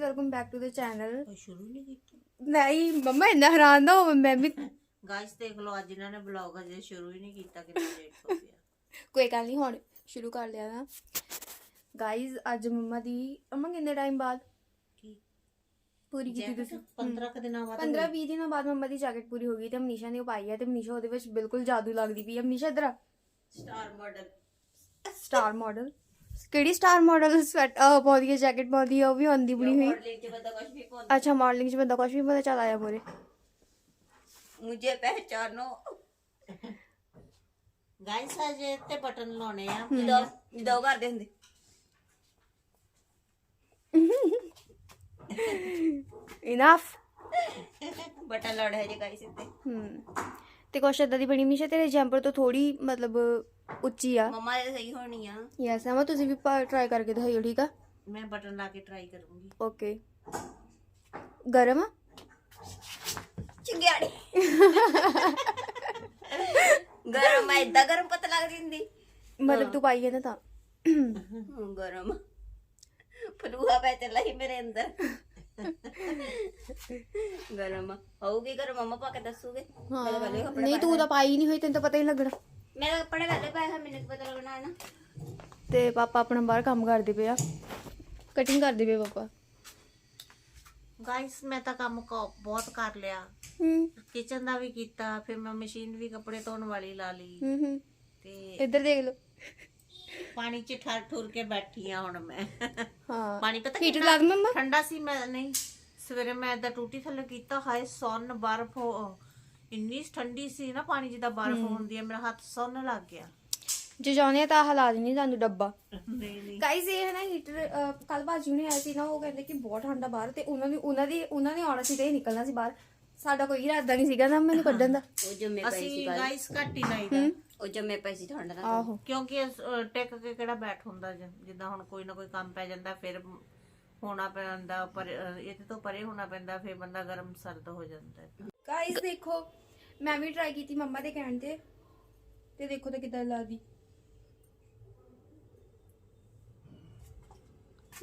Welcome back to the channel ਸ਼ੁਰੂ ਨਹੀਂ ਕੀਤਾ? ਨਹੀਂ ਮੰਮਾ ਇੰਨਾ ਹੈਰਾਨ ਨਾ ਹੋਵੇ ਮੈਂ ਵੀ ਗਾਇਸ ਦੇਖ ਲਓ ਅੱਜ ਇਹਨਾਂ ਨੇ ਬਲੌਗ ਅਜੇ ਸ਼ੁਰੂ ਹੀ ਨਹੀਂ ਕੀਤਾ ਕਿੰਨਾ ਲੇਟ ਹੋ ਗਿਆ। ਕੋਈ ਗੱਲ ਨਹੀਂ ਹੁਣ ਸ਼ੁਰੂ ਕਰ ਲਿਆ ਨਾ। ਗਾਇਜ਼ ਅੱਜ ਮੰਮਾ ਦੀ ਮੰਮਾ ਕਿੰਨੇ ਟਾਈਮ ਬਾਅਦ? ਕੀ? ਪੂਰੀ ਕੀਤੀ ਜੈਕਟ? ਤੁਸੀਂ? 15 ਕੁ ਦਿਨਾਂ ਬਾਅਦ 15 20 ਦਿਨਾਂ ਬਾਅਦ ਮੰਮਾ ਦੀ ਜੈਕਟ ਪੂਰੀ ਹੋ ਗਈ ਤੇ ਮਨੀਸ਼ਾ ਨੇ ਉਹ ਪਾਈ ਹੈ ਤੇ ਮਨੀਸ਼ਾ ਉਹਦੇ ਵਿੱਚ ਬਿਲਕੁਲ ਜਾਦੂ ਲੱਗਦੀ ਪਈ ਹੈ ਮਨੀਸ਼ਾ ਇਧਰ ਸਟਾਰ ਮਾਡਲ ਸਟਾਰ ਮਾਡਲ ਕਿਹੜੀ ਸਟਾਰ ਮਾਡਲ ਸਵੈਟ ਪਾਉਂਦੀ ਹੈ ਜੈਕਟ ਪਾਉਂਦੀ ਹੈ ਉਹ ਵੀ ਆਉਂਦੀ ਬਣੀ ਹੋਈ? ਚ ਅੱਛਾ ਮਾਡਲਿੰਗ ਚ ਬੰਦਾ ਕੁਝ ਵੀ ਪਤਾ ਚੱਲ ਆਇਆ ਮੋਰੇ ਮੁਝੇ ਪਹਿਚਾਨੋ। ਗਾਇਸ ਅਜੇ ਤੇ ਬਟਨ ਲਾਉਣੇ ਆ। ਜਦੋਂ ਜਦੋਂ ਕਰਦੇ ਹੁੰਦੇ। ਇਨਫ ਬਟਨ ਲਾਉਣੇ ਹੈ ਜੀ ਗਾਇਸ ਇੱਥੇ। ਹਮ ਤੇ ਕੁਛ ਏਦਾਂ ਦੀ ਬਣੀ ਮੀਸ਼ਾ ਤੇਰੇ ਜੰਪਰ ਤੋਂ ਥੋੜੀ ਮਤਲਬ ਉੱਚੀ ਆ। ਮਮਾ ਇਹ ਸਹੀ ਹੋਣੀ ਆ। ਯੈਸ ਅਮਾ ਤੁਸੀਂ ਵੀ ਟਰਾਈ ਕਰਕੇ ਦਿਖਾਈਓ ਠੀਕ ਆ? ਮੈਂ ਬਟਨ ਲਾ ਕੇ ਟਰਾਈ ਕਰੂੰਗੀ। ਓਕੇ ਗਰਮ ਆ? ਚਿੰਗਿਆੜੀ। ਗਰਮ ਆ ਇਦਾਂ ਗਰਮ ਪਤਾ ਲੱਗਦੀ ਹੁੰਦੀ ਮਤਲਬ ਤੂੰ ਪਾਈ ਹੈ ਨਾ ਤਾਂ ਗਰਮ। ਫਲੂਹਾ ਪੈ ਚੱਲਾ ਸੀ ਮੇਰੇ ਅੰਦਰ। ਗਰਮ। ਹੋਊਗੀ ਗਰਮ ਮਮਾ ਪਾ ਕੇ ਦੱਸੂਗੇ। ਮੇਰੇ ਵਾਲੇ ਕੱਪੜੇ ਨਹੀਂ ਤੂੰ ਤਾਂ ਪਾਈ ਨਹੀਂ ਹੋਈ ਤੈਨੂੰ ਤਾਂ ਪਤਾ ਹੀ ਨੀ ਲੱਗਣਾ। ਮੇਰੇ ਕੱਪੜੇ ਵਾਲੇ ਪਾਏ ਹੋਏ ਮੈਨੂੰ ਕੀ ਪਤਾ ਲੱਗਣਾ ਹੈ ਨਾ। ਤੇ ਪਾਪਾ ਆਪਣਾ ਬਾਹਰ ਕੰਮ ਕਰਦੇ ਪਏ ਆ। ਕਟਿੰਗ ਕਰਦੇ ਪਏ ਪਾਪਾ। ਗਾਇਸ ਮੈਂ ਤਾਂ ਕੰਮ ਕ- ਬਹੁਤ ਕਰ ਲਿਆ। ਹੂੰ। ਕਿਚਨ ਦਾ ਵੀ ਕੀਤਾ ਫਿਰ ਮੈਂ ਮਸ਼ੀਨ ਵੀ ਕੱਪੜੇ ਧੋਣ ਵਾਲੀ ਲਾ ਲਈ। ਹੂੰ ਹੂੰ। ਤੇ ਇੱਧਰ ਦੇਖ ਲਓ। ਪਾਣੀ 'ਚ ਠਰ ਠੁਰ ਕੇ ਬੈਠੀ ਆ ਹੁਣ ਮੈਂ। ਹਾਂ। ਪਾਣੀ ਪਤਾ ਹੀਟਰ ਲਾ ਦੂੰ ਮੰਮਾ ਠੰਡਾ ਸੀ ਮੈਂ ਨਹੀਂ। ਸਵੇਰੇ ਮੈਂ ਏਦਾਂ ਟੂਟੀ ਥੱਲੇ ਕੀਤਾ ਹਾਏ ਸੌਨ ਬਰਫ ਹੋ- ਇੰਨੀ ਠੰਡੀ ਸੀ ਨਾ ਪਾਣੀ ਜਿੱਦਾਂ ਬਰਫ ਹੁੰਦੀ ਹੈ ਮੇਰਾ ਹੱਥ ਸੁੰਨ ਲੱਗ ਗਿਆ। ਜੇ ਆ ਤਾਂ ਹਲਾ ਦੇਣੀ ਤੁਹਾਨੂੰ ਡੱਬਾ। ਨਹੀਂ ਨਹੀਂ। ਇਹ ਹੈ ਨਾ ਹੀਟਰ ਕੱਲ ਬਾਜੂ ਨੇ ਆਇਆ ਸੀ ਨਾ ਉਹ ਕਹਿੰਦੇ ਕਿ ਬਹੁਤ ਠੰਡਾ ਬਾਹਰ ਤੇ ਉਹਨਾਂ ਨੇ ਉਹਨਾਂ ਦੀ ਉਹਨਾਂ ਨੇ ਆਉਣਾ ਸੀ ਤੇ ਨਿਕਲਣਾ ਸੀ ਬਾਹਰ। ਸਾਡਾ ਕੋਈ ਇਰਾਦਾ ਨਹੀਂ ਸੀਗਾ ਨਾ ਮੈਨੂੰ ਕੱਢਣ ਦਾ। ਉਹ ਜੰਮੇ ਪਏ ਅਸੀਂ ਸੀ ਗਾਇਸ ਘੱਟ ਹੀ ਲਾਈਦਾ। ਉਹ ਜੰਮੇ ਪਏ ਸੀ ਠੰਡ ਨਾਲ। ਆਹੋ। ਕਿਉਂਕਿ ਅਹ, ਟਿਕ ਕੇ ਕਿਹੜਾ ਬੈਠ ਹੁੰਦਾ ਜ- ਜਿੱਦਾਂ ਹੁਣ ਕੋਈ ਨਾ ਕੋਈ ਕੰਮ ਪੈ ਜਾਂਦਾ ਫਿਰ ਹੋਣਾ ਪੈਂਦਾ ਪਰ ਅਹ, ਇਹਦੇ ਤੋਂ ਪਰੇ ਹੋਣਾ ਪੈਂਦਾ ਫਿਰ ਬੰਦਾ ਗਰਮ ਸਰਦ ਹੋ ਜਾਂਦਾ। ਹੈ ਗਾਈਜ਼ ਦੇਖੋ ਮੈਂ ਵੀ ਟਰਾਈ ਕੀਤੀ ਮੰਮਾ ਦੇ ਕਹਿਣ ਤੇ ਤੇ ਦੇਖੋ ਤਾਂ ਕਿਦਾਂ ਲੱਗਦੀ।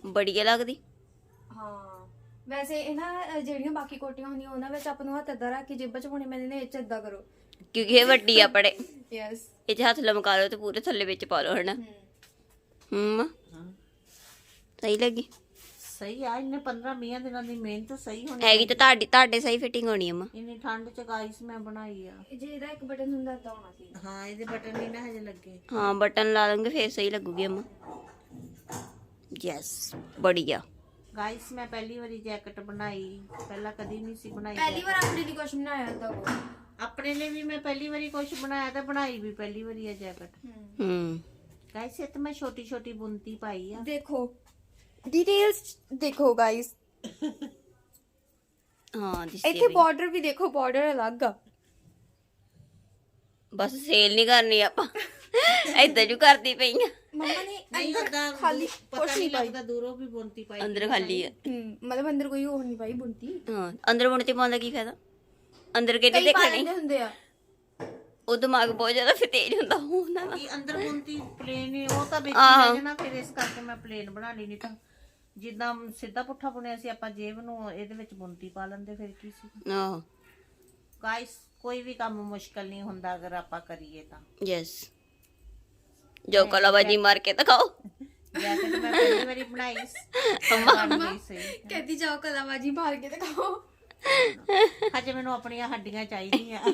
ਬੜੀਆ ਲੱਗਦੀ। ਹਾਂ। ਵੈਸੇ ਇਹ ਨਾ ਅ, ਜਿਹੜੀਆਂ ਬਾਕੀ ਕੋਟੀਆਂ ਹੁੰਦੀਆਂ ਉਹਨਾਂ ਵਿੱਚ ਆਪਾਂ ਨੂੰ ਹੱਥ ਏਦਾਂ ਰੱਖ ਕੇ ਜੇਬਾਂ ਚ ਪਾਉਣੇ ਮੈਨੇ ਨੇ ਇਹ ਚ ਏਦਾਂ ਕਰੋ। ਕਿਉਂਕਿ ਇਹ ਵੱਡੀ ਆ ਪੜੇ। ਯੈਸ ਇਹ 'ਚ ਹੱਥ ਲਮਕਾ ਲਓ ਤੇ ਪੂਰੇ ਥੱਲੇ ਵਿੱਚ ਪਾ ਲਓ ਹਨਾ? ਹੂੰ। ਸਹੀ ਲੱਗੀ? ਸਹੀ ਆ ਇਹਨੇ 15 20 ਦਿਨਾਂ ਦੀ ਮਿਹਨਤ ਸਹੀ ਹੋਣੀ ਹੈਗੀ ਤਾਂ ਤੁਹਾਡੀ ਤੁਹਾਡੇ ਸਹੀ ਫਿਟਿੰਗ ਹੋਣੀ ਅਮਾ ਇੰਨੀ ਠੰਡ ਚ ਗਾਇਸ ਮੈਂ ਬਣਾਈ ਆ। ਜੇ ਇਹਦਾ ਇੱਕ ਬਟਨ ਹੁੰਦਾ ਤਾਂ ਹੋਣਾ ਸੀ। ਹਾਂ ਇਹਦੇ ਬਟਨ ਨਹੀਂ ਨਾ ਹਜੇ ਲੱਗੇ। ਹਾਂ ਬਟਨ ਲਾ ਦਾਂਗੇ ਫੇਰ ਸਹੀ ਲੱਗੂਗੀ ਅਮਾ। ਯੈਸ ਬੜੀਆ। ਗਾਇਸ ਮੈਂ ਪਹਿਲੀ ਵਾਰੀ ਜੈਕਟ ਬਣਾਈ। ਪਹਿਲਾਂ ਕਦੀ ਨਹੀਂ ਸੀ ਬਣਾਈ ਪਹਿਲੀ ਵਾਰ ਆਪਣੇ ਲਈ ਕੁਝ ਬਣਾਇਆ ਤਾਂ। ਉਹ ਆਪਣੇ ਲਈ ਵੀ ਮੈਂ ਪਹਿਲੀ ਵਾਰੀ ਕੁਝ ਬਣਾਇਆ ਤੇ ਬਣਾਈ ਵੀ ਪਹਿਲੀ ਵਾਰੀ ਹੈ ਜੈਕਟ ਹੂੰ ਗਾਇਸ ਇਹ ਤਾਂ ਮੈਂ ਛੋਟੀ ਛੋਟੀ ਬੁੰਤੀ ਪਾਈ ਆ ਦੇਖੋ ਡਿਟੇਲਸ ਦੇਖੋ ਗਾਇਸ ਹਾਂ ਦਿਸਦੀ ਇੱਥੇ ਪਈ। ਬਾਰਡਰ ਵੀ ਦੇਖੋ ਬਾਰਡਰ ਅਲੱਗ ਆ ਬਸ ਸੇਲ ਨਹੀਂ ਕਰਨੀ ਆਪਾਂ ਏਦਾਂ ਜੂ ਕਰਦੀ ਪਈਆਂ ਮੰਮਾ ਨੇ ਨਹੀਂ ਓਦਾਂ ਖਾਲੀ ਪਤਾ ਨਹੀਂ ਲੱਗਦਾ ਦੂਰੋਂ ਵੀ ਬੁੰਤੀ ਪਾਈ ਅੰਦਰ ਖਾਲੀ ਆ ਹੂੰ ਮਤਲਬ ਅੰਦਰ ਕੋਈ ਹੋਰ ਨਹੀਂ ਪਾਈ ਬੁੰਤੀ ਹਾਂ ਅੰਦਰ ਬੁਣਤੀ ਪਾਉਣ ਦਾ ਕੀ ਫਾਇਦਾ ਅੰਦਰ ਕਿਹੜੀ ਕਈ ਪਾ ਦੇਖਣੀ? ਲੈਂਦੇ ਹੁੰਦੇ ਆ। ਉਹ ਦਿਮਾਗ ਬਹੁਤ ਜ਼ਿਆਦਾ ਫਿਰ ਤੇਜ਼ ਹੁੰਦਾ ਉਹਨਾਂ ਦਾ ਕਿ ਅੰਦਰ ਬੁੰਤੀ ਪਲੇਨ ਹੀ ਉਹ ਤਾਂ ਵਿੱਚ ਆਹੋ। ਹੀ ਨਾ ਫਿਰ ਇਸ ਕਰਕੇ ਮੈਂ ਪਲੇਨ ਬਣਾ ਲਈ ਨਹੀਂ ਤਾਂ ਜਿੱਦਾਂ ਸਿੱਧਾ ਪੁੱਠਾ ਬੁਣਿਆ ਸੀ ਆਪਾਂ ਜੇਬ ਨੂੰ ਇਹਦੇ ਵਿੱਚ ਬੁੰਤੀ ਪਾ ਲੈਂਦੇ ਫਿਰ ਕੀ ਸੀ? ਆਹੋ। ਗਾਇਸ ਕੋਈ ਵੀ ਕੰਮ ਮੁਸ਼ਕਲ ਨਹੀਂ ਹੁੰਦਾ ਅਗਰ ਆਪਾਂ ਕਰੀਏ ਤਾਂ। ਯੈਸ ਜੋ ਕਲਾਬਾਜੀ ਮਾਰ ਕੇ ਦਿਖਾਓ। ਜੈਕਟ ਮੈਂ ਪਹਿਲੀ ਵਾਰੀ ਬਣਾਈ ਬਣ ਗਈ ਸੀ। ਕਹਿੰਦੀ ਜਾਓ ਕਲਾਬਾਜੀ ਮਾਰ ਕੇ ਦਿਖਾਓ। ਹਜੇ ਮੈਨੂੰ ਆਪਣੀਆਂ ਹੱਡੀਆਂ ਚਾਹੀਦੀਆਂ।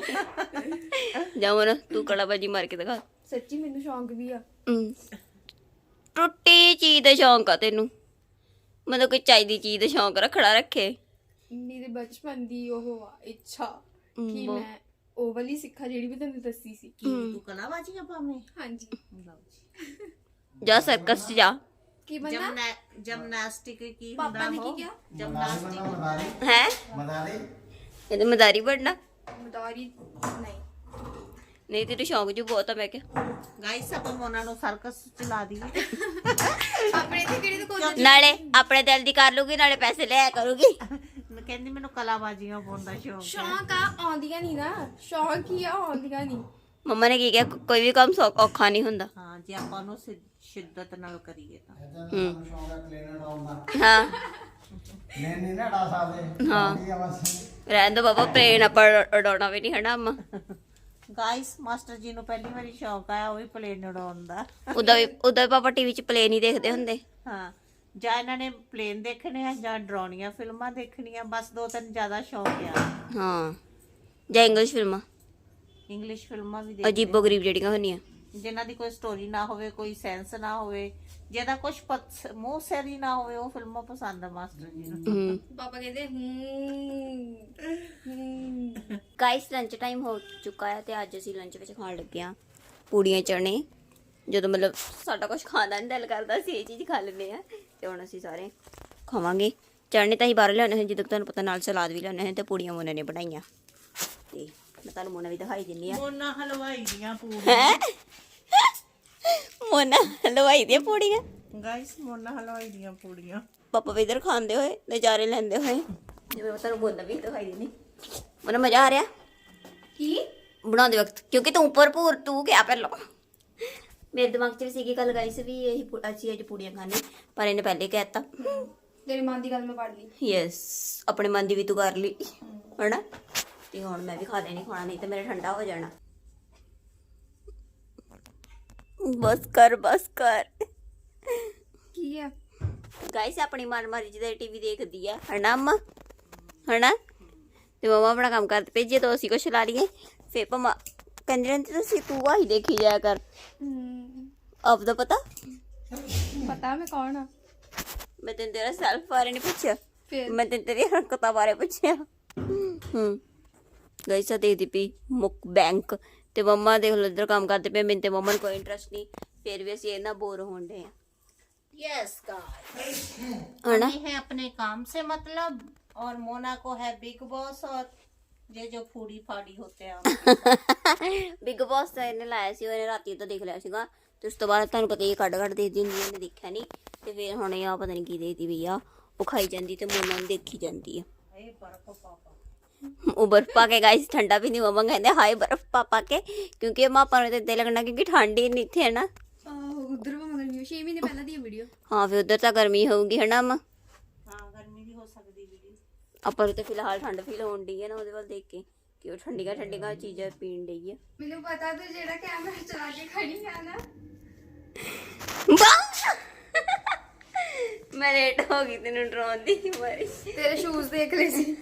ਜਾਓ ਨਾ ਤੂੰ ਕਲਾਬਾਜੀ ਮਾਰ ਕੇ ਦਿਖਾ। ਸੱਚੀ ਮੈਨੂੰ ਸ਼ੌਂਕ ਵੀ ਆ। ਹਮ। ਟੁੱਟੀ ਚੀਜ਼ ਦਾ ਸ਼ੌਂਕ ਆ ਤੈਨੂੰ। ਮਤਲਬ ਕੋਈ ਚਾਹੀਦੀ ਚੀਜ਼ ਦਾ ਸ਼ੌਂਕ ਰੱਖੜਾ ਰੱਖੇ। ਮੇਰੇ ਬਚਪਨ ਦੀ ਉਹ ਆ ਇੱਛਾ ਕਿ ਮੈਂ ਉਹ ਵਾਲੀ ਸਿੱਖਾ ਜਿਹੜੀ ਵੀ ਤੁਹਾਨੂੰ ਦੱਸੀ ਸੀ। ਕੀ ਤੂੰ ਕਲਾਬਾਜ਼ੀਆਂ ਪਾਵੇਂ ਹਾਂਜੀ। ਲਓ ਜੀ। ਜਾ ਸਰਕਸ 'ਚ ਜਾ। ਕੀ ਬੰਦਾ ਜਮਨਾ ਜਿਮਨਾਸਟਿਕ ਕੀ ਪਾਪਾ ਹੁੰਦਾ ਨੇ ਕੀ ਉਹ? ਕਿਹਾ? ਜਿਮਨਾਸਟਿਕ। ਹੈ? ਇਹਦੇ ਮਦਾਰੀ ਬਣਨਾ। ਮਦਾਰੀ ਨਹੀਂ। ਨਹੀਂ ਤੇਰੇ ਸ਼ੌਂਕ ਜੋ ਬਹੁਤ ਆ ਮੈਂ ਕਿਹਾ। ਗਾਇਸ ਆਪਾਂ ਮੋਨਾ ਨੂੰ ਸਰਕਸ ਚਲਾ ਦਈਏ। ਆਪਣੇ ਤੇ ਕਿਹੜੀ ਦੁਕਾਨ ਨਾਲੇ ਆਪਣੇ ਦਿਲ ਦੀ ਕਰ ਲੂਗੀ ਨਾਲੇ ਪੈਸੇ ਲਿਆ ਕਰੂਗੀ। ਕਹਿੰਦੀ ਮੈਨੂੰ ਕਲਾਬਾਜ਼ੀਆਂ ਪਾਉਣ ਦਾ ਸ਼ੌਂਕ ਹੈ। ਸ਼ੌਂਕ ਆ ਆਉਂਦੀਆਂ ਨਹੀਂ ਨਾ। ਸ਼ੌਂਕ ਹੀ ਆ ਆਉਂਦੀਆਂ ਨਹੀਂ ਮੰਮਾ ਨੇ ਕੀ ਕਿਹਾ? ਕੋ- ਕੋਈ ਵੀ ਕੰਮ ਸੌ- ਔਖਾ ਨਹੀਂ ਹੁੰਦਾ। ਹਾਂ ਜੇ ਆਪਾਂ ਉਹਨੂੰ ਸਿ- ਸ਼ਿੱਦਤ ਨਾਲ ਕਰੀਏ ਤਾਂ। ਹੂੰ। ਸ਼ੌਂਕ ਹੈ ਪਲੇਨ ਉਡਾਉਣ ਦਾ। ਹਾਂ। ਨਹੀਂ ਨਹੀਂ ਨਾ ਉਡਾ ਸਕਦੇ। ਹਾਂ। ਠੀਕ ਆ ਬਸ। ਰਹਿਣ ਦੋ ਬਾਬਾ ਪਲੇਨ ਆਪਾਂ ਉਡਾਉਣਾ ਵੀ ਨਹੀਂ ਹਨਾ ਅੰਮਾ। ਗਾਇਸ ਮਾਸਟਰ ਜੀ ਨੂੰ ਪਹਿਲੀ ਵਾਰੀ ਸ਼ੌਂਕ ਆਇਆ ਉਹ ਵੀ ਪਲੇਨ ਉਡਾਉਣ ਦਾ। ਉਦਾਂ ਵੀ ਉਦਾਂ ਵੀ ਪਾਪਾ ਟੀਵੀ 'ਚ ਪਲੇਨ ਹੀ ਦੇਖਦੇ ਹੁੰਦੇ। ਹਾਂ। ਜਾਂ ਇਹਨਾਂ ਨੇ ਪਲੇਨ ਦੇਖਣੇ ਆ ਜਾਂ ਡਰਾਉਣੀਆਂ ਫਿਲਮਾਂ ਦੇਖਣੀਆਂ ਬਸ ਦੋ ਤਿੰਨ ਜ਼ਿਆਦਾ ਸ਼ੌਂਕ ਆ। ਹਾਂ। ਜਾਂ ਇੰਗਲਿਸ਼ ਫਿਲਮਾਂ। ਇੰਗਲਿਸ਼ ਫਿਲਮਾਂ ਵੀ ਦੇਖ ਅਜੀਬੋ ਗਰੀਬ ਜਿਹੜੀਆਂ ਹੁੰਦੀਆਂ। ਜਿਨ੍ਹਾਂ ਦੀ ਕੋਈ ਸਟੋਰੀ ਨਾ ਹੋਵੇ ਕੋਈ ਸੈਂਸ ਨਾ ਹੋਵੇ ਜਿਹਦਾ ਕੁਝ ਮੂੰਹ ਸਿਰ ਨਾ ਹੋਵੇ ਉਹ ਫਿਲਮਾਂ ਪਸੰਦ ਆ ਮਾਸਟਰ ਜੀ ਨੂੰ। ਪਾਪਾ ਕਹਿੰਦੇ ਹੂੰ ਗਾਇਸ ਲੰਚ ਟਾਈਮ ਹੋ ਚੁੱਕਾ ਹੈ ਤੇ ਅੱਜ ਅਸੀਂ ਲੰਚ ਵਿੱਚ ਖਾਣ ਲੱਗੇ ਹਾਂ ਪੂੜੀਆਂ ਚਣੇ ਜਦੋਂ ਮਤਲਬ ਸਾਡਾ ਕੁਝ ਖਾਣਾ ਨਹੀਂ ਦਿਲ ਕਰਦਾ ਸੀ ਇਹ ਚੀਜ਼ ਖਾ ਲੈਂਦੇ ਆ ਤੇ ਹੁਣ ਅਸੀਂ ਸਾਰੇ ਖਾਵਾਂਗੇ। ਚਣੇ ਤਾਂ ਹੀ ਬਾਹਰ ਲਿਆਉਣੇ ਹਨ ਜਿੱਦਾਂ ਤੁਹਾਨੂੰ ਪਤਾ ਨਾਲ ਸਲਾਦ ਵੀ ਲਿਆਉਣੇ ਹਨ ਤੇ ਪੂੜੀਆਂ ਮੋਨਾ ਨੇ ਬਣਾਈਆਂ। ਤੇ ਮੈਂ ਤੁਹਾਨੂੰ ਮੋਨਾ ਵੀ ਦਿਖਾਈ ਦਿੰਨੀ ਆ। ਮੋਨਾ ਹਲਵਾਈ ਦੀਆਂ ਪੂੜੀਆਂ। ਮੋਨਾ ਹਲਵਾਈ ਦੀਆਂ ਪੂੜੀਆਂ। ਗਾਇਸ ਮੋਨਾ ਹਲਵਾਈ ਦੀਆਂ ਪੂੜੀਆਂ। ਪਾਪਾ ਵੀ ਇਧਰ ਖਾਂਦੇ ਹੋਏ ਨਜ਼ਾਰੇ ਲੈਂਦੇ ਹੋਏ। ਜਿਵੇਂ ਮੈਂ ਤੁਹਾਨੂੰ ਮੋਨਾ ਵੀ ਦਿਖਾਈ ਦਿੰਨੀ ਮੋਨਾ ਮਜ਼ਾ ਆ ਰਿਹਾ। ਕੀ? ਬਣਾਉਂਦੇ ਵਕਤ ਕਿਉਂਕਿ ਤੂੰ ਭਰਪੂਰ ਤੂੰ ਗਿਆ ਪਹਿਲਾਂ। ਮੇਰੇ ਦਿਮਾਗ 'ਚ ਵੀ ਸੀਗੀ ਗੱਲ ਗਾਈ ਸੀ ਵੀ ਇਹ ਅਸੀਂ ਅੱਜ ਪੂੜੀਆਂ ਖਾਣੇ ਪਰ ਇਹਨੇ ਪਹਿਲੇ ਕਹਿਤਾ ਤੇਰੀ ਮਾਂ ਦੀ ਗੱਲ ਮੈਂ ਪੜ ਲਈ। ਯੈਸ ਆਪਣੇ ਮਨ ਦੀ ਵੀ ਤੂੰ ਕਰ ਲਈ। ਹਨਾ? ਤੇ ਹੁਣ ਮੈਂ ਵੀ ਖਾ ਲੈਣੀ ਖਾਣਾ ਨਹੀਂ ਤੇ ਮੇਰਾ ਠੰਡਾ ਹੋ ਜਾਣਾ। ਬਸ ਕਰ ਬਸ ਕਰ। ਕੀ ਆ? ਗਾਇਸ ਆਪਣੀ ਮਨ ਮਰਜ਼ੀ ਦਾ ਟੀਵੀ ਦੇਖਦੀ ਆ ਹਨਾ ਅੰਮਾ? ਹਨਾ? ਤੇ ਮਮਾ ਆਪਣਾ ਕੰਮ ਕਰਦੇ ਪਏ ਜੇ ਤਾਂ ਅਸੀਂ ਕੁਛ ਲਾ ਲਈਏ। ਫੇਰ ਪਮਾ ਕਹਿੰਦੇ ਰਹਿੰਦੇ ਤੁਸੀਂ ਤੂੰ ਆਹੀ ਦੇਖੀ ਜਾਇਆ ਕਰ। ਆਪ ਦਾ ਪਤਾ? ਪਤਾ ਮੈਂ ਕੌਣ ਆ? ਮੈਂ ਤੈਨੂੰ ਤੇਰਾ ਸੈਲਫ ਬਾਰੇ ਨਹੀਂ ਪੁੱਛਿਆ। ਫਿਰ? ਮੈਂ ਤੈਨੂੰ ਤੇਰੀ ਹਰਕਤਾਂ ਬਾਰੇ ਪੁੱਛਿਆ। ਹੂੰ। ਗਾਇਸ ਆ ਦੇਖਦੀ ਪਈ ਮੁੱਕ ਬੈਂਕ ਤੇ ਮੰਮਾ ਦੇਖ ਲੋ ਇੱਧਰ ਕੰਮ ਕਰਦੇ ਪਏ ਮੈਨੂੰ ਤੇ ਮੰਮਾ ਨੂੰ ਕੋਈ ਇੰਟਰਸਟ ਨਹੀਂ ਫਿਰ ਵੀ ਅਸੀਂ ਇਹਨਾਂ ਬੋਰ ਹੋਣ ਦੇ ਆ यस गाइस हना? हमें है अपने काम से मतलब और मोना को है बिग बॉस और ये जो फूडी फाड़ी होते हैं ਬਿਗ ਬੌਸ ਦਾ ਇਹਨੇ ਲਾਇਆ ਸੀ ਉਹਨੇ ਰਾਤੀ ਤਾਂ ਦੇਖ ਲਿਆ ਸੀਗਾ ਤੇ ਉਸ ਤੋਂ ਬਾਅਦ ਤੁਹਾਨੂੰ ਪਤਾ ਹੀ ਹੈ ਕੱਢ ਕੱਢ ਦੇਖਦੀ ਹੁੰਦੀ ਹੈ ਇਹਨੇ ਦੇਖਿਆ ਨਹੀਂ ਤੇ ਫਿਰ ਹੁਣ ਇਹ ਆ ਪਤਾ ਨਹੀਂ ਕੀ ਦੇਖਦੀ ਵੀ ਆ ਉਹ ਖਾਈ ਜਾਂਦੀ ਤੇ ਮੋਨਾ ਨੂੰ ਦੇਖੀ ਜਾਂਦੀ ਆ ये बर्फ पापा ਉਹ ਬਰਫ ਪਾ ਕੇ ਗਾਇਸ ਠੰਡਾ ਵੀ ਨਹੀਂ ਮਮਾ ਕਹਿੰਦੇ ਹਾਏ ਬਰਫ ਪਾ ਪਾ ਕੇ ਕਿਉਂਕਿ ਮਾਪਾ ਨੂੰ ਤੇ ਇੱਦਾਂ ਲੱਗਣਾ ਕਿਉਂਕਿ ਠੰਡ ਹੀ ਨਹੀਂ ਇੱਥੇ ਹੈ ਨਾ ਆਹੋ ਉਧਰ ਵਾ ਮਗਰ 6 ਮਹੀਨੇ ਪਹਿਲਾਂ ਦੀ ਵੀਡੀਓ ਹਾਂ ਫਿਰ ਉਧਰ ਤਾਂ ਗਰਮੀ ਹੋਊਗੀ ਹੈ ਨਾ ਅਮਾ हाँ गर्मी भी हो सकती दीदी ਆਪਾਂ ਨੂੰ ਤੇ ਫਿਲਹਾਲ ਠੰਡ ਫੀਲ ਹੋਣ ਡਈ ਹੈ ਨਾ ਉਹਦੇ ਵੱਲ ਦੇਖ ਕੇ ਕਿ ਉਹ ਠੰਡੀਆਂ ਠੰਡੀਆਂ ਚੀਜ਼ਾਂ ਪੀਣ ਡਈ ਹੈ ਮੈਨੂੰ ਪਤਾ ਤੂੰ ਜਿਹੜਾ ਕੈਮਰਾ ਚਲਾ ਕੇ ਖੜੀ ਆ ਨਾ ਮੈਂ ਲੇਟ ਹੋ ਗਈ ਤੈਨੂੰ ਡਰਾਉਣ ਦੀ ਮਾਰੀ ਤੇਰੇ ਸ਼ੂਜ਼ ਦੇਖ ਲਏ ਸੀ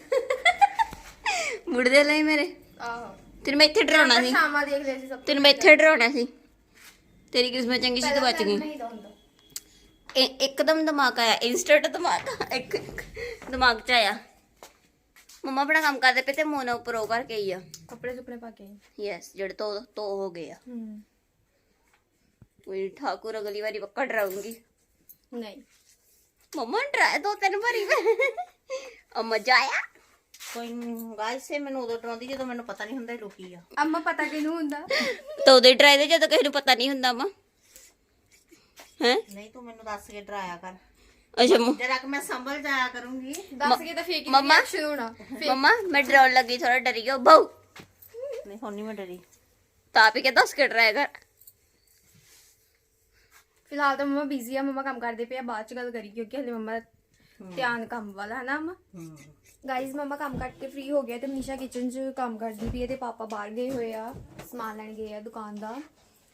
ਮੁੜਦੇ ਲਈ ਮੇਰੇ। ਆਹੋ। ਤੈਨੂੰ ਮੈਂ ਇੱਥੇ ਡਰਾਉਣਾ ਸੀ। ਸ਼ਾਮਾ ਦੇਖ ਲਏ ਸੀ ਸਭ ਤੈਨੂੰ ਮੈਂ ਇੱਥੇ ਡਰਾਉਣਾ ਸੀ। ਤੇਰੀ ਕਿਸਮਤ ਚੰਗੀ ਸੀ ਤੂੰ ਬਚ ਗਈ। ਨਹੀਂ ਤਾਂ ਹੁੰਦਾ। ਇਹ ਇੱਕਦਮ ਦਿਮਾਗ ਆਇਆ। ਇਨਸਟੈਂਟ ਦਿਮਾਗ ਇੱਕ ਦਿਮਾਗ ਚ ਆਇਆ। ਮੰਮਾ ਆਪਣਾ ਕੰਮ ਕਰਦੇ ਪਏ ਤੇ ਮੋਨਾ ਉੱਪਰ ਉਹ ਕਰਕੇ ਹੀ ਆ। ਕੱਪੜੇ ਸੁਪਨੇ ਪਾ ਕੇ। ਯੈਸ ਜਿਹੜੇ ਤੋਂ ਤੋਂ ਹੋ ਗਏ ਆ। ਹੂੰ। ਕੋਈ ਠਾਕੁਰ ਅਗਲੀ ਵਾਰੀ ਪੱਕਾ ਡਰਾਉਂਗੀ ਨਹੀਂ। ਮੰਮਾ ਡਰਾਇਆ ਦੋ ਤਿੰਨ ਵਾਰੀ। ਆ ਮਜ਼ਾ ਆਇਆ। ਕੋਈ ਗਾਇਸ ਇਹ ਮੈਨੂੰ ਉਦੋਂ ਡਰਾਉਂਦੀ ਜਦੋਂ ਮੈਨੂੰ ਪਤਾ ਨਹੀਂ ਹੁੰਦਾ ਇਹ ਆ। ਅੰਮਾ ਪਤਾ ਕਿਹਨੂੰ ਹੁੰਦਾ? ਤਾਂ ਉਹਦੇ ਡਰਾਈ ਦੇ ਜਦੋਂ ਕਿਸੇ ਨੂੰ ਪਤਾ ਨਹੀਂ ਹੁੰਦਾ ਮਾ ਹੈ? ਨਹੀਂ ਤੂੰ ਮੈਨੂੰ ਦੱਸ ਕੇ ਡਰਾਇਆ ਕਰ। ਅੱਛਾ ਮ- ਜਰਾ ਕਿ ਮੈਂ ਸੰਭਲ ਜਾਇਆ ਕਰੂੰਗੀ। ਦੱਸ ਕੇ ਤਾਂ ਫੇਕ ਮੰਮਾ? ਰਿਐਕਸ਼ਨ ਹੋਣਾ। ਮੰਮਾ ਮੈਂ ਡਰਾਉਣ ਲੱਗੀ ਥੋੜਾ ਡਰੀ ਗਿਆ ਬਹੁ। ਨਹੀਂ ਹੁਣ ਨਹੀਂ ਮੈਂ ਡਰੀ। ਤਾਂ ਆਪ ਹੀ ਕਹਿੰਦਾ ਕੇ ਡਰਾਇਆ ਕਰ। ਫਿਲਹਾਲ ਤਾਂ ਮੰਮਾ ਬਿਜ਼ੀ ਆ ਮੰਮਾ ਕੰਮ ਕਰਦੇ ਪਏ ਆ ਬਾਅਦ ਚ ਗੱਲ ਕਰੀ ਕਿਉਂਕਿ ਹਲੇ ਮੰਮਾ ਧਿਆਨ ਕੰਮ ਵਾਲਾ ਹੈ ਨਾ ਮੰਮਾ ਗਾਈਜ਼ ਮੰਮਾ ਕੰਮ ਕਰਕੇ ਫ੍ਰੀ ਹੋ ਗਿਆ ਤੇ ਮਨੀਸ਼ਾ ਕਿਚਨ 'ਚ ਕੰਮ ਕਰਦੀ ਪਈ ਹੈ ਤੇ ਪਾਪਾ ਬਾਹਰ ਗਏ ਹੋਏ ਆ ਸਮਾਨ ਲੈਣ ਗਏ ਆ ਦੁਕਾਨ ਦਾ।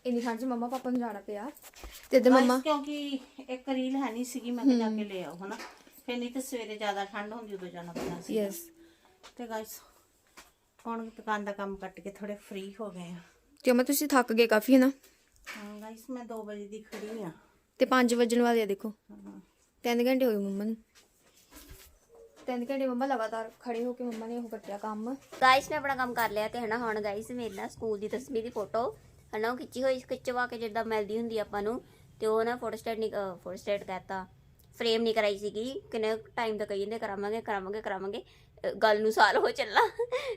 ਇੰਨੀ ਠੰਡ 'ਚ ਮੰਮਾ ਪਾਪਾ ਨੂੰ ਜਾਣਾ ਪਿਆ। ਤੇ ਇੱਧਰ ਮੰਮਾ ਕਿਉਂਕਿ ਇੱਕ ਰੀਲ ਹੈ ਨਹੀਂ ਸੀਗੀ ਮੈਂ ਕਿਹਾ ਜਾ ਕੇ ਲੈ ਆਓ ਹਨਾ? ਫਿਰ ਨਹੀਂ ਤੇ ਸਵੇਰੇ ਜ਼ਿਆਦਾ ਠੰਡ ਹੁੰਦੀ ਉਦੋਂ ਜਾਣਾ ਪੈਣਾ ਸੀ। ਯੈਸ ਤੇ ਗਾਇਸ ਹੁਣ ਦੁਕਾਨ ਦਾ ਕੰਮ ਕੱਟ ਕੇ ਥੋੜੇ ਫ੍ਰੀ ਹੋ ਗਏ ਆ। ਤੇ ਮੰਮਾ ਤੁਸੀਂ ਥੱਕ ਗਏ ਕਾਫੀ ਹੈ ਨਾ ਹਾਂ ਗਾਇਸ ਮੈਂ 2 ਵਜੇ ਦੀ ਖੜੀ ਆ। ਤੇ 5 ਵਜਣ ਵਾਲੇ ਆ ਦੇਖੋ। 3 ਘੰਟੇ ਹੋ ਗਏ ਮੰਮਾ ਨੂੰ। 3 ਘੰਟੇ ਮੰਮਾ ਲਗਾਤਾਰ ਖੜੇ ਹੋ ਕੇ ਮੰਮਾ ਨੇ ਉਹ ਕੱਟਿਆ ਕੰਮ। ਗਾਇਸ ਮੈਂ ਆਪਣਾ ਕੰਮ ਕਰ ਲਿਆ ਤੇ ਹਨਾ ਹੁਣ ਗਾਇਸ ਮੇਰੇ ਨਾਲ ਸਕੂਲ ਦੀ ਤਸਵੀਰ ਦੀ ਫੋਟੋ ਹਨਾ ਉਹ ਖਿੱਚੀ ਹੋਈ ਖਿੱਚਵਾ ਕੇ ਜਿੱਦਾਂ ਮਿਲਦੀ ਹੁੰਦੀ ਆਪਾਂ ਨੂੰ ਤੇ ਉਹ ਨਾ ਫੋਟੋ ਸਟੇਟ ਨਹੀਂ ਫੋਟੋ ਸਟੇਟ ਕਹਤਾ ਫਰੇਮ ਨਹੀਂ ਕਰਾਈ ਸੀਗੀ ਕਿੰਨੇ ਟਾਈਮ ਤੱਕ ਕਹਿੰਦੇ ਕਰਾਵਾਂਗੇ ਕਰਾਵਾਂਗੇ ਕਰਾਵਾਂਗੇ ਗੱਲ ਨੂੰ ਸਾਲ ਹੋ ਚੱਲਾ।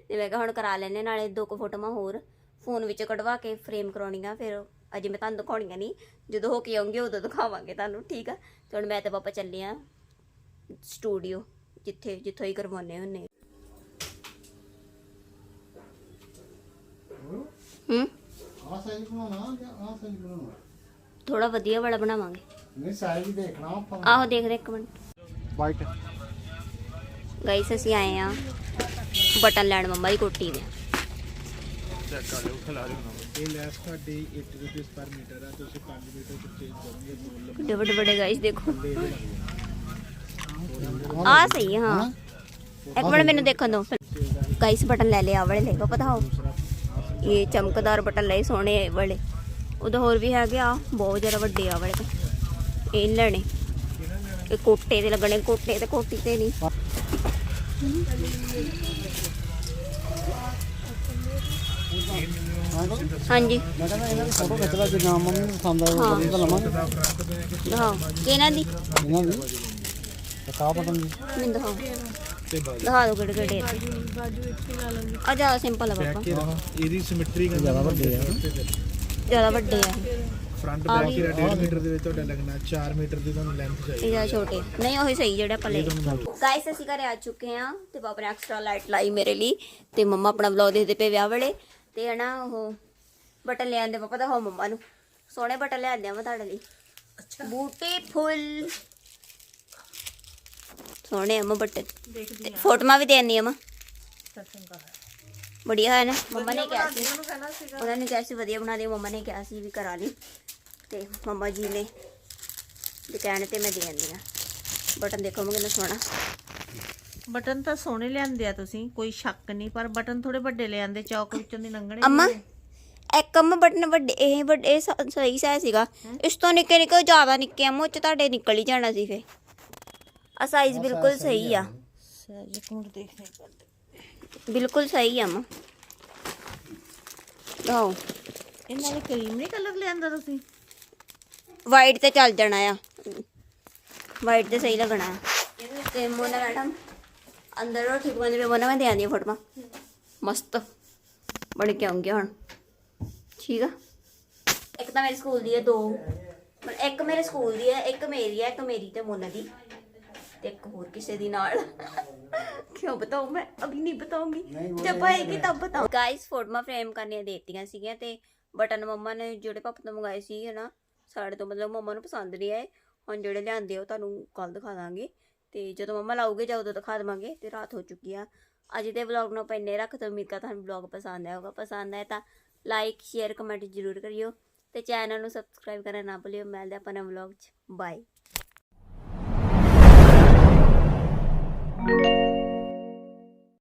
ਤੇ ਮੈਂ ਕਿਹਾ ਹੁਣ ਕਰਾ ਲੈਨੇ ਨਾਲੇ ਦੋ ਕੁ ਫੋਟੋਆਂ ਹੋਰ ਫੋਨ ਵਿੱਚ ਕਢਵਾ ਕੇ ਫਰੇਮ ਕਰਾਉਣੀਆਂ ਫਿਰ ਅਜੇ ਮੈਂ ਤੁਹਾਨੂੰ ਦਿਖਾਉਣੀਆਂ ਨਹੀਂ। ਜਦੋਂ ਹੋ ਕੇ ਆਉਂਗੇ ਉਦੋਂ ਦਿਖਾਵਾਂਗੇ ਤੁਹਾਨੂੰ ਠੀਕ ਆ? ਤੇ ਹੁਣ ਮੈਂ ਤੇ ਪਾਪਾ ਚੱਲੇ ਆ ਸਟੂਡੀਓ ਜਿੱਥੇ ਜਿੱਥੋਂ ਹੀ ਕਰਵਾਉਣੇ ਹੁੰਨੇ ਹੂੰ? ਆ ਸਾਈਜ਼ ਬਣਾਉਣਾ ਜਾਂ ਆ ਸਾਈਜ਼ ਬਣਾਉਣਾ? ਥੋੜਾ ਵਧੀਆ ਵਾਲਾ ਬਣਾਵਾਂਗੇ। ਨਹੀਂ ਸਾਈਜ਼ ਦੇਖਣਾ ਆਪਾਂ। ਆਹੋ ਦੇਖਦੇ ਇੱਕ ਮਿੰਟ। ਵਾਈਟ ਗਾਈਸ ਅਸੀਂ ਆਏ ਆ ਬਟਨ ਲੈਣ ਮੰਮਾ ਦੀ ਕੋਟੀ ਦੇ ਇਹ ਲੈਸ ਤੁਹਾਡੀ 80 ਰੁਪਏ ਪਰ ਮੀਟਰ ਆ ਤੁਸੀਂ 5 ਮੀਟਰ ਪਰਚੇਜ ਕਰੋਗੇ ਮੁੱਲ ਕਿੱਡੇ ਵੱਡੇ ਵੱਡੇ ਗਾਈਸ ਦੇਖੋ। ਆ ਸਹੀ ਹੈ, ਹਾਂ। ਇੱਕ ਮਿੰਟ ਮੈਨੂੰ ਦੇਖਣ ਦਿਓ। ਗਾਈਸ ਬਟਨ ਲੈ ਲਿਆ ਆਹ ਵਾਲੇ ਲੈ ਲਓ ਪਤਾ ਹੋ ਇਹ ਚਮਕਦਾਰ ਬਟਨ ਲਏ ਸੋਹਣੇ ਵਾਲੇ। ਉਹਦਾ ਹੋਰ ਵੀ ਹੈਗੇ ਆ ਬਹੁਤ ਜ਼ਿਆਦਾ ਵੱਡੇ ਆ ਵਾਲੇ ਇਹ ਲੈਣੇ। ਇਹ ਕੋਟੇ ਤੇ ਲੱਗਣੇ ਕੋਟੇ ਤੇ ਕੋਟੀ ਤੇ ਨਹੀਂ। ਹਾਂਜੀ। ਮੈਂ ਕਹਿੰਦਾ ਇਹਨਾਂ ਦੀ ਫੋਟੋ ਖਿੱਚ ਲੈ ਜੇ ਨਾਮ ਮੰਮੀ ਨੂੰ ਪਸੰਦ ਆਇਆ ਹਾਂ। ਉਹ ਤਾਂ ਲਵਾਂਗੇ। ਦਿਖਾਓ ਕਿਹਨਾਂ ਦੀ। ਇਹਨਾਂ ਦੀ? ਕਾ ਬਟਨ ਦੀ ਮੈਨੂੰ ਦਿਖਾਓ। ਦਿਖਾ ਦਿਓ ਕਿਹੜੇ ਕਿਹੜੇ ਆ ਜ਼ਿਆਦਾ ਸਿੰਪਲ ਆ ਪਾਪਾ। ਇਹਦੀ। ਸਿਮੈਟਰੀ ਜ਼ਿਆਦਾ ਵੱਡੇ ਆ। ਜ਼ਿਆਦਾ ਵੱਡੇ ਆ। ਇਹ ਫਰੰਟ ਆ ਬੈਕ ਵੀ- ਇਹਦਾ 1.5 ਮੀਟਰ ਦੇ ਵਿੱਚ ਤੁਹਾਡਾ ਲੱਗਣਾ 4 ਮੀਟਰ ਦੀ ਤੁਹਾਨੂੰ ਲੈਂਥ ਚਾਹੀਦੀ ਇਹ ਜ਼ਿਆਦਾ ਛੋਟੇ। ਨਹੀਂ ਉਹੀ ਸਹੀ ਜਿਹੜੇ ਆਪਾਂ ਲਏ। ਗਾਇਸ ਅਸੀਂ ਘਰੇ ਆ ਚੁੱਕੇ ਆ ਤੇ ਪਾਪਾ ਨੇ ਐਕਸਟਰਾ ਲਾਈਟ ਲਾਈ ਮੇਰੇ ਲਈ ਤੇ ਮੰਮਾ ਆਪਣਾ ਵਲੌਗ ਦੇਖਦੇ ਪਏ ਵਿਆਹ ਵੇਲੇ। ਤੇ ਹਨਾ ਉਹ ਬਟਨ ਲੈ ਆਂਦੇ ਪਾਪਾ ਦਾ ਹੋ ਮੰਮਾ ਨੂੰ। ਸੋਹਣੇ ਬਟਨ ਲੈ ਆਂਦੇ ਆ ਮੈਂ ਤੁਹਾਡੇ ਲਈ। ਅੱਛਾ। ਬੂਟੇ ਫੁੱਲ ਸੋਹਣੇ ਆ ਮੈਂ ਬਟਨ। ਦੇਖਦੀ ਫੋਟੋਆਂ ਵੀ ਦੇਣੀ ਆ ਮੈਂ। ਤਾਂ ਚੰਗਾ ਹੈ ਬੜੀਆ ਹੈ ਨਾ ਮੰਮਾ ਨੇ ਕਿਹਾ ਸੀ। ਉਹਨੂੰ ਨੇ ਕਿਹਾ ਸੀ ਵਧੀਆ ਬਣਾ ਦਿਓ ਮੰਮਾ ਨੇ ਕਿਹਾ ਸੀ ਵੀ ਕਰਾ ਲਈ। ਤੇ ਮੰਮਾ ਜੀ ਨੇ ਕਹਿਣ ਤੇ ਮੈਂ ਦੇ ਆਂਦੀ ਆ ਬਟਨ ਦੇਖੋ ਮੈਂ ਕਿੰਨਾ ਸੋਹਣਾ। ਬਟਨ ਤਾਂ ਸੋਹਣੇ ਲਿਆਂਦੇ ਆ ਤੁਸੀਂ ਕੋਈ ਸ਼ੱਕ ਨਹੀਂ ਪਰ ਬਟਨ ਥੋੜੇ ਵੱਡੇ ਲਿਆਂਦੇ ਚੌਕ ਵਿੱਚੋਂ ਦੀ ਲੰਘਣੇ ਅੰਮਾ ਇੱਕ ਅੰਮਾ ਬਟਨ ਵੱਡੇ ਇਹ ਵੱਡੇ ਸ- ਸਹੀ ਸੀਗਾ। ਇਸ ਤੋਂ ਨਿੱਕੇ ਨਿੱਕੇ ਉਹ ਜ਼ਿਆਦਾ ਨਿੱਕੇ ਅੰਮਾ ਉਹ ਚ ਤੁਹਾਡੇ ਨਿਕਲ ਹੀ ਜਾਣਾ ਸੀ ਫੇ ਆ ਸਾਈਜ਼ ਬਿਲਕੁਲ ਸਹੀ ਆ। ਸਹਿਜ ਇੱਕ ਮਿੰਟ ਦੇਖਦੇ ਕਰਦੇ ਬਿਲਕੁਲ ਸਹੀ ਆ ਅੰਮਾ। ਲਓ ਇਹਨਾਂ ਨੇ ਕਰੀਮ ਨਹੀਂ ਕਲਰ ਲਿਆਂਦਾ ਤੁਸੀਂ? ਵਾਈਟ ਤੇ ਚੱਲ ਜਾਣਾ ਆ। ਵਾਈਟ ਤੇ ਸਹੀ ਲੱਗਣਾ ਆ। ਤੇ ਮੋਨਾ ਮੈਡਮ ਅੰਦਰ ਰੋਟੀ ਪਕਾਉਂਦੇ ਪਏ ਮੋਨਾ ਮੈਂ ਦੇ ਆਂਦੀ ਫੋਟੋਆਂ। ਮਸਤ। ਬਣ ਕੇ ਆਉਂਗੇ ਹੁਣ। ਠੀਕ ਆ? ਇੱਕ ਤਾਂ ਮੇਰੇ ਸਕੂਲ ਦੀ ਹੈ ਦੋ। ਇੱਕ ਮੇਰੇ ਸਕੂਲ ਦੀ ਹੈ ਇੱਕ ਮੇਰੀ ਹੈ ਇੱਕ ਮੇਰੀ ਤੇ ਮੋਨਾ ਦੀ। ਤੇ ਇੱਕ ਹੋਰ ਕਿਸੇ ਦੀ ਨਾਲ। ਕਿਉਂ ਬਤਾਉ ਮੈਂ? ਅਭੀ ਨਹੀਂ ਬਤਾਉਂਗੀ ਜਬ ਆਏਗੀ ਤਬ ਬਤਾਉ ਗਾਇਸ ਫੋਟੋਆਂ ਫਰੇਮ ਕਰਨੀਆਂ ਦੇਤੀਆਂ ਸੀਗੀਆਂ ਤੇ ਬਟਨ ਮੰਮਾ ਨੇ ਜਿਹੜੇ ਪਾਪਾ ਤੋਂ ਮੰਗਾਏ ਸੀ ਹਨਾ ਸਾਡੇ ਤੋਂ ਮਤਲਬ ਮੰਮਾ ਨੂੰ ਪਸੰਦ ਨਹੀਂ ਆਏ। ਹੁਣ ਜਿਹੜੇ ਲਿਆਂਦੇ ਉਹ ਤੁਹਾਨੂੰ ਕੱਲ ਦਿਖਾ ਦਾਂਗੇ। ਤੇ ਜਦੋਂ ਮੰਮਾ ਲਾਉਗੇ ਜਾਂ ਉਦੋਂ ਦਿਖਾ ਦੇਵਾਂਗੇ ਤੇ ਰਾਤ ਹੋ ਚੁੱਕੀ ਆ। ਅੱਜ ਦੇ ਵਲੌਗ ਨੂੰ ਆਪਾਂ ਇੰਨੇ ਰੱਖ ਤੋਂ ਉਮੀਦ ਕਰਦਾ ਤੁਹਾਨੂੰ ਵਲੌਗ ਪਸੰਦ ਆਇਆ ਹੋਗਾ ਪਸੰਦ ਆਇਆ ਤਾਂ ਲਾਈਕ ਸ਼ੇਅਰ ਕਮੈਂਟ ਜ਼ਰੂਰ ਕਰਿਓ ਤੇ ਚੈਨਲ ਨੂੰ ਸਬਸਕ੍ਰਾਈਬ ਕਰਨਾ ਨਾ ਭੁੱਲਿਓ। ਮਿਲਦੇ ਆਪਾਂ ਨਵੇਂ ਵਲੌਗ 'ਚ। ਬਾਏ